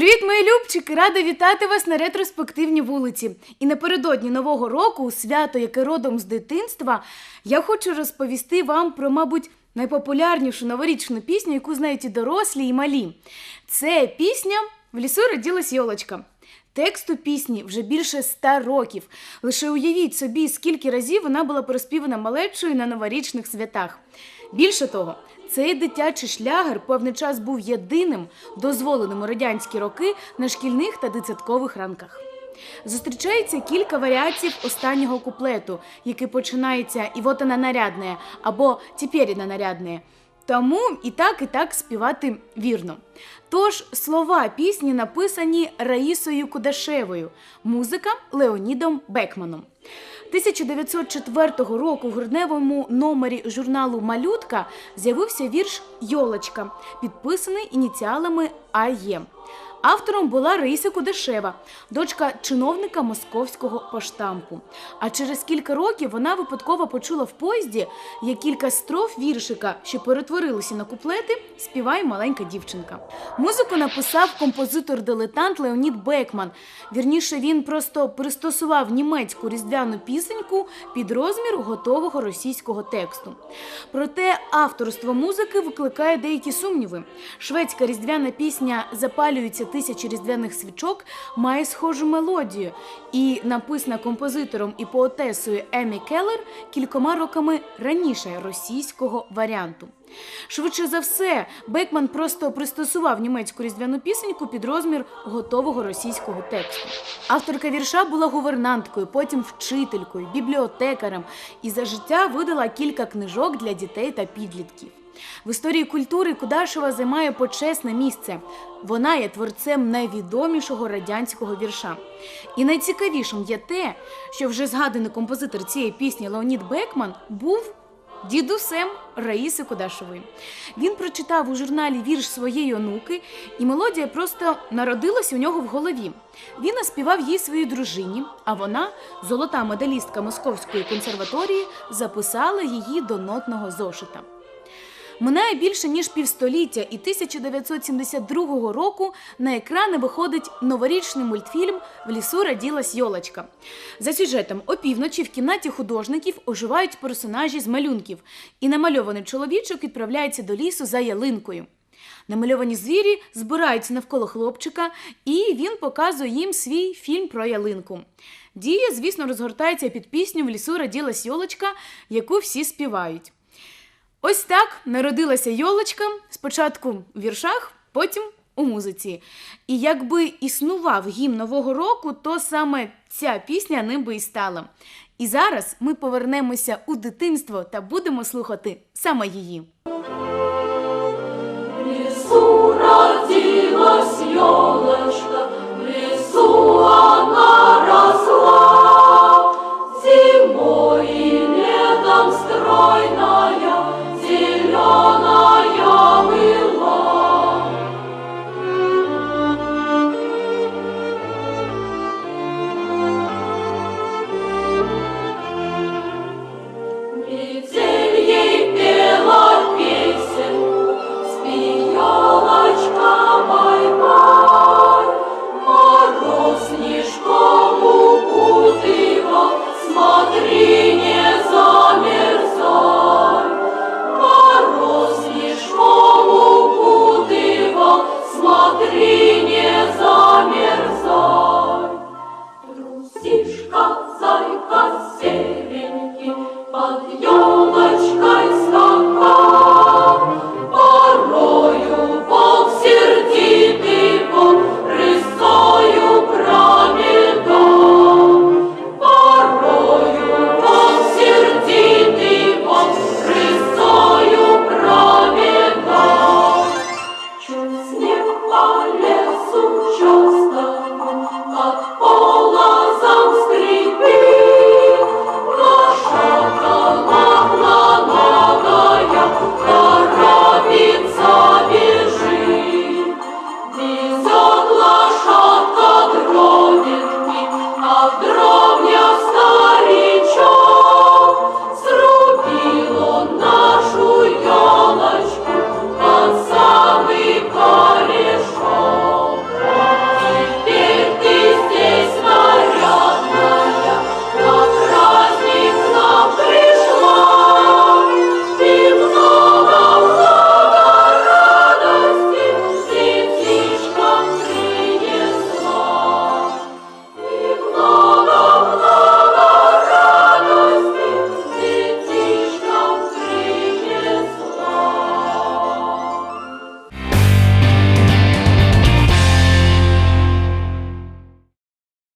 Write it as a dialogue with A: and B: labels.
A: Привіт, мої любчики! Рада вітати вас на ретроспективній вулиці. І напередодні нового року, свято, яке родом з дитинства, я хочу розповісти вам про, мабуть, найпопулярнішу новорічну пісню, яку знають і дорослі, і малі. Це пісня В лісу родилась йолочка. Тексту пісні вже більше ста років. Лише уявіть собі, скільки разів вона була переспівана малечою на новорічних святах. Більше того, цей дитячий шлягер певний час був єдиним дозволеним у радянські роки на шкільних та дитсадкових ранках. Зустрічається кілька варіацій останнього куплету, який починається «І вот она нарядная» або «Теперь она нарядная». Тому і так, і так співати вірно. Тож слова пісні написані Раїсою Кудашевою, музика Леонідом Бекманом. 1904 року в грудневому номері журналу Малютка з'явився вірш Йолочка, підписаний ініціалами АЄ. Автором була Раїса Кудашева, дочка чиновника московського поштампу. А через кілька років вона випадково почула в поїзді, як кілька строф віршика, що перетворилися на куплети, співає маленька дівчинка. Музику написав композитор-дилетант Леонід Бекман. Вірніше, він просто пристосував німецьку різдвяну пісеньку під розмір готового російського тексту. Проте авторство музики викликає деякі сумніви. Шведська різдвяна пісня Запалюються тисячі різдвяних свічок має схожу мелодію і написана композитором і поетесою Емі Келлер кількома роками раніше російського варіанту. Швидше за все, Бекман просто пристосував німецьку різдвяну пісеньку під розмір готового російського тексту. Авторка вірша була гувернанткою, потім вчителькою, бібліотекарем і за життя видала кілька книжок для дітей та підлітків. В історії культури Кудашева займає почесне місце. Вона є творцем найвідомішого радянського вірша. І найцікавішим є те, що вже згаданий композитор цієї пісні Леонід Бекман був дідусем Раїси Кудашевої. Він прочитав у журналі вірш своєї онуки, і мелодія просто народилась у нього в голові. Він наспівав їй своїй дружині, а вона, золота медалістка Московської консерваторії, записала її до нотного зошита. Минає більше ніж півстоліття, і 1972 року на екрани виходить новорічний мультфільм В лісу раділась йолочка. За сюжетом опівночі в кімнаті художників оживають персонажі з малюнків, і намальований чоловічок відправляється до лісу за ялинкою. Намальовані звірі збираються навколо хлопчика, і він показує їм свій фільм про ялинку. Дія, звісно, розгортається під пісню В лісу раділась йолочка, яку всі співають. Ось так народилася йолочка спочатку в віршах, потім у музиці. І якби існував гімн Нового року, то саме ця пісня ним би і стала. І зараз ми повернемося у дитинство та будемо слухати саме її.
B: В родилась елочка,